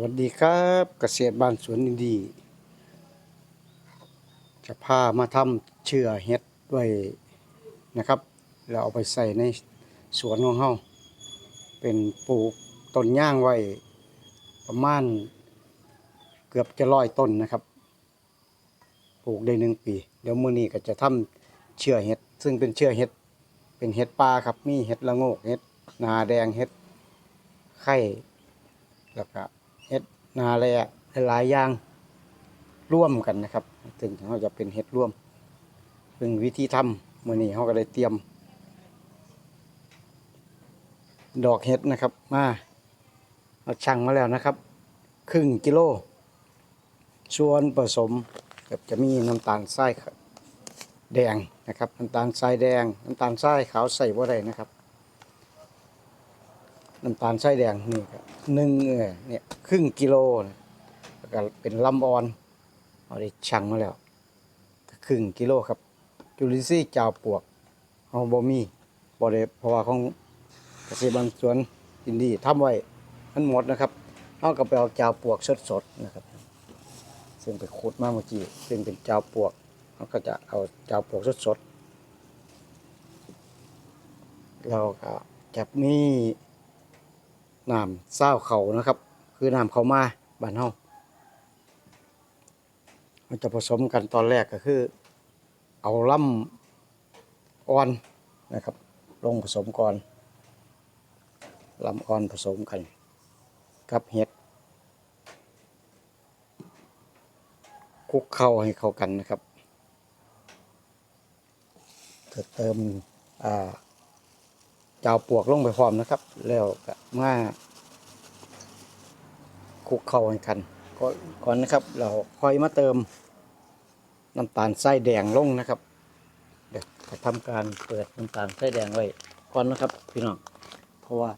วัสดีครับเกษตรบ้านสวนอินดี จะพามาทำเชื่อเฮ็ดไว้นะครับ แล้วเอาไปใส่ในสวนของเฮาเป็นปลูกต้นย่างไว้ประมาณเกือบจะร้อยต้นนะครับ ปลูกได้หนึ่งปี เดี๋ยวมื้อนี้ก็จะทำเชื่อเห็ด ซึ่งเป็นเชื่อเห็ด เป็นเห็ดป่าครับ มีเห็ดละโงกเห็ดนาแดงเห็ดไข่แล้วก็ นาแลหลายอย่างร่วมกันนะครับ ถึงเขาจะเป็นเห็ดร่วม ซึ่งวิธีทำมื่อนี้เขาก็เลยเตรียม ดอกเห็ดนะครับมาเอาชั่งมาแล้วนะครับ ครึ่งกิโลส่วนผสมก็จะมีน้ำตาลทรายแดงนะครับน้ำตาลทรายแดงน้ำตาลทรายขาวใส่บ่ได้นะครับ น้ำตาลทรายแดงนี่ก็หนึ่งเออเนี่ยครึ่งกิโลนะแล้วก็เป็นลำออนเอาได้ชั่งมาแล้วครึ่งกิโลครับ จุลินทรีย์จาวปลวกเฮาบ่มีบ่ได้เพราะว่าของเกษตรบางสวนอินดีทำไว้มันหมดนะครับเฮาก็ไปเอาจาวปลวกสดๆนะครับ ซึ่งไปขุดมาเมื่อกี้ซึ่งเป็นจาวปลวกเฮาก็จะเอาจาวปลวกสดๆเราก็จะมี น้ำเศร้าเขานะครับ คือน้ำเขามาบ้านเฮามันจะผสมกันตอนแรกก็คือ เอาล่ำอ่อนนะครับ ลงผสมก่อนลำอ่อนผสมกัน กับเห็ดคลุกเข้าให้เข้ากันนะครับเติมอ่า เจ้าปวกลงไปพร้อมนะครับ แล้วก็มาคลุกเข้ากันก่อนนะครับ เราค่อยมาเติมน้ำตาลทรายแดงลงนะครับ เดี๋ยวจะทำการเปิดน้ำตาลทรายแดงไว้ก่อนนะครับ พี่น้องเพราะว่า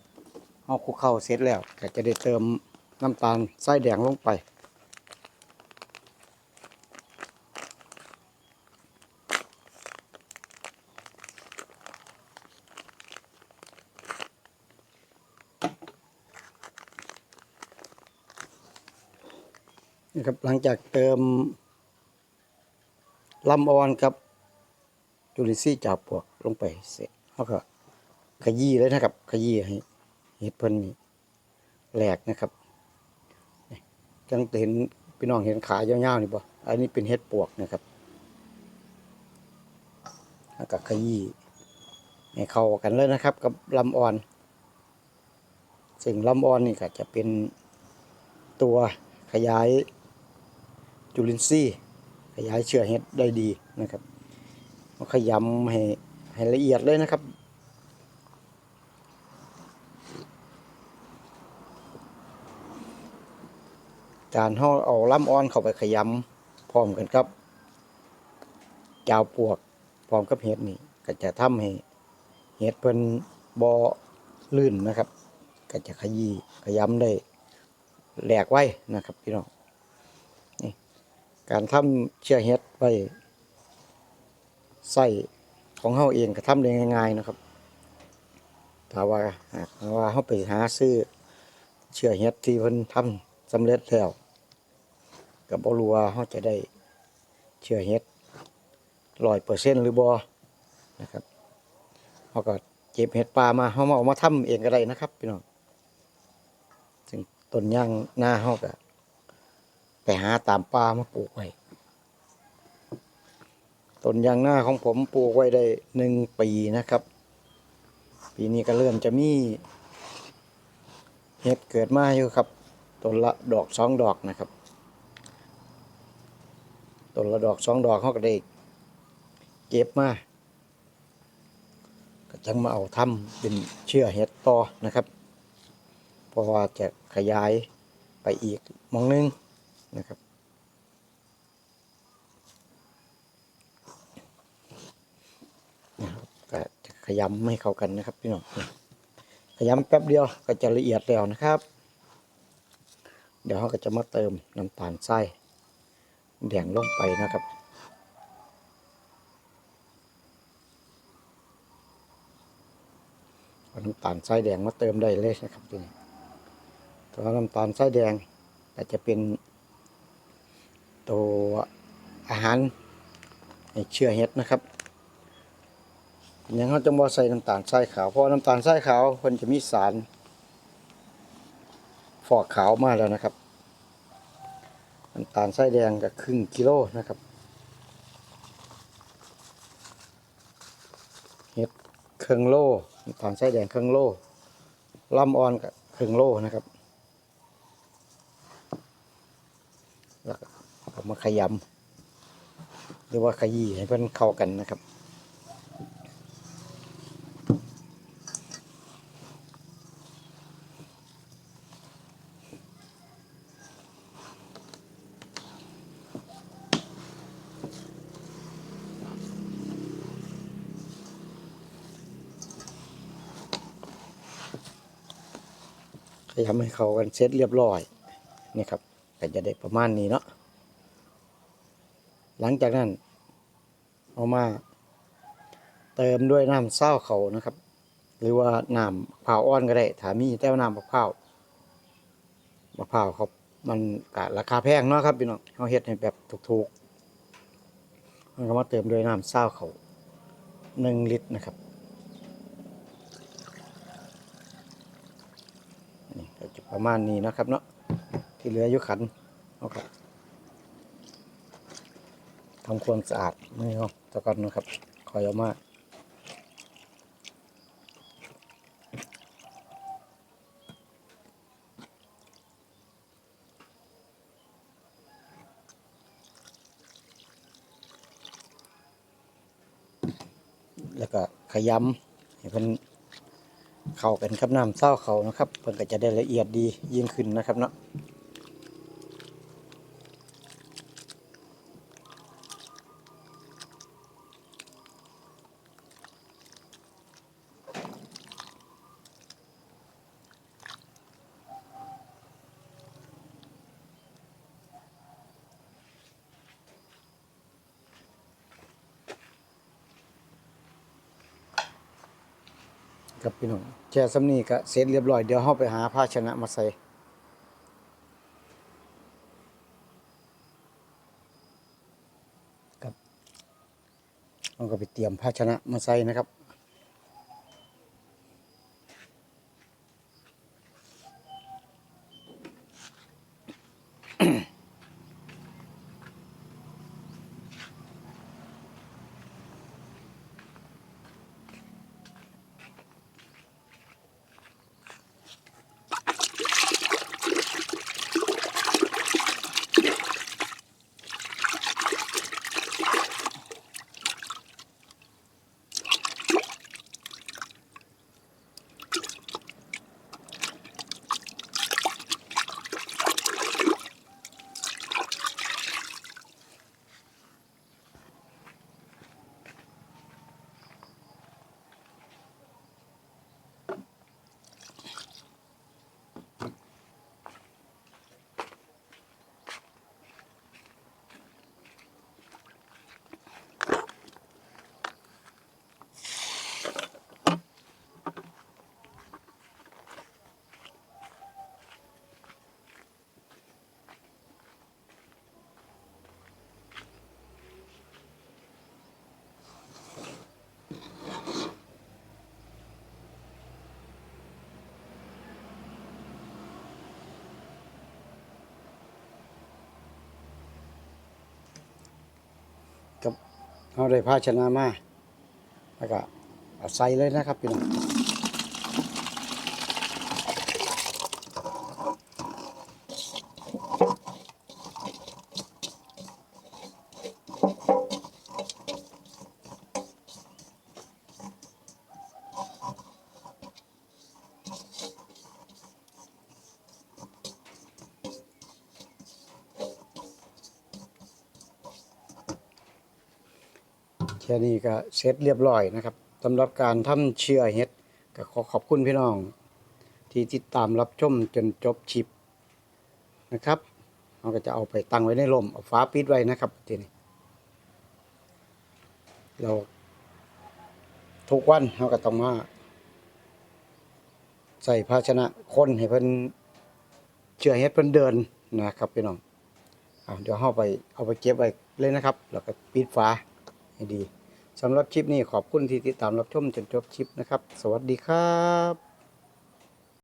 เอาคลุกเข้าเสร็จแล้วก็จะได้เติมน้ำตาลทรายแดงลงไป นะครับหลังจากเติมลำออนกับจุลินทรีย์จับปวกลงไปเสร็จเขาก็ขยี้เลยนะครับ ขยี้ให้เห็ดเพิ่นนี่แหลกนะครับจังเห็นพี่น้องเห็นขายาวๆนี่บ่อันนี้เป็นเห็ดปวกนะครับแล้วก็ขยี้ให้เข้ากันเลยนะครับ กับลำออน ซึ่งลำออนนี่ก็จะเป็นตัวขยาย จุลินทรีย์ขยายเชื้อเห็ดได้ดีนะครับขยำให้ให้ละเอียดเลยนะครับการห่อเอาล้ำอ้อนเข้าไปขยำพร้อมกันครับจาวปวกพร้อมกับเห็ดนี่ก็จะทำให้เห็ดเพิ่นบอลื่นนะครับ ก็จะขยี้ขยำได้แหลกไว้นะครับพี่น้อง การทำเชื่อเฮ็ดไว้ใส่ของเฮาเองก็ทำได้ง่าย ๆนะครับถ้าว่าหากว่าเฮาไปหาซื้อเชื่อเฮ็ดที่เพิ่นทำสำเร็จแล้วก็บ่รู้ว่าเฮาจะได้เชื่อเฮ็ด100%หรือบ่นะครับเฮาก็เก็บเห็ดป่ามาเฮามาเอามาทำเองก็ได้นะครับพี่น้องซึ่งต้นย่างหน้าเฮาก็ ไปหาตามป่ามาปลูกไว้ต้นยางหน้าของผมปลูกไว้ได้หนึ่งปีนะครับ ปีนี้ก็เริ่มจะมีเห็ดเกิดมาอยู่ครับต้นละดอกสองดอกนะครับต้นละดอกสองดอกเขาก็ได้เก็บมาก็จังมาเอาทำเป็นเชื่อเห็ดต่อนะครับ เพราะว่าจะขยายไปอีกมองนึง นะครับ นะครับก็จะขยำให้เข้ากันนะครับพี่น้องขยำแป๊บเดียวก็จะละเอียดแล้วนะครับ เดี๋ยวเราก็จะมาเติมน้ำตาลทรายแดงลงไปนะครับน้ำตาลทรายแดงมาเติมได้เลยนะครับทีนี้ถ้าเอาน้ำตาลทรายแดงอาจจะเป็น ตัวอาหารเชื่อเฮ็ดนะครับย่างเขาจะบ่ใส่น้ำตาลทรายขาวเพราะน้ำตาลทรายขาวเพิ่นจะมีสาร ฟอกขาวมากแล้วนะครับน้ำตาลทรายแดงก็ครึ่งกิโลนะครับเห็ดครึ่งโลน้ำตาลทรายแดงครึ่งโลลำอ่อนก็ครึ่งโลนะครับ แล้วก็ เอามาขยำหรือว่าขยี้ให้เพื่อนเข้ากันนะครับขยำให้เข้ากันเสร็จเรียบร้อยนี่ครับก็จะได้ประมาณนี้เนาะ หลังจากนั้น เอามา เติมด้วยน้ำเศร้าเขานะครับ หรือว่าน้ำมะพร้าอ่อนก็ได้ถามีแต่ว่าน้ำมะพร้าวมะพร้าวเขามันกะราคาแพงเนาะครับพี่น้องเขาเฮ็ดให้แบบถูกๆมันก็มาเติมด้วยน้ำเศร้าเขาหนึ่งลิตรนะครับนี่ก็จะประมาณนี้นะครับเนาะที่เหลืออยู่ขันเอาครับ ทำความสะอาดมือเขาตะกอนนะครับคอยเอามาแล้วก็ขยำให้เพิ่นเข้ากันกับน้ำเศร้าเขานะครับเพิ่นก็จะได้ละเอียดดียิ่งขึ้นนะครับเนาะ ครับพี่น้องแช่ซ้ำนีก็เสร็จเรียบร้อย เดี๋ยวเฮาไปหาภาชนะมาใส่ครับเราก็ไปเตรียมภาชนะมาใส่นะครับ เอาได้ภาชนะมาแล้วก็ใส่เลยนะครับพี่น้อง แค่นี้ก็เสร็จเรียบร้อยนะครับสำหรับการทำเชื่อเฮ็ดก็ขอขอบคุณพี่น้อง ที่ติดตามรับชมจนจบชิปนะครับเราก็จะเอาไปตั้งไว้ในร่มเอาฟ้าปิดไว้นะครับทีนี้เราทุกวันเราก็ต้องมาใส่ภาชนะคนให้เพิ่นเชื่อเฮ็ดเพิ่นเดินนะครับพี่น้องอ่าเดี๋ยวเฮาไปเอาไปเก็บไว้เลยนะครับ แล้วก็ปิดฝา ให้ดีสำหรับคลิปนี้ขอบคุณที่ติดตามรับชมจนจบคลิปนะครับ สวัสดีครับ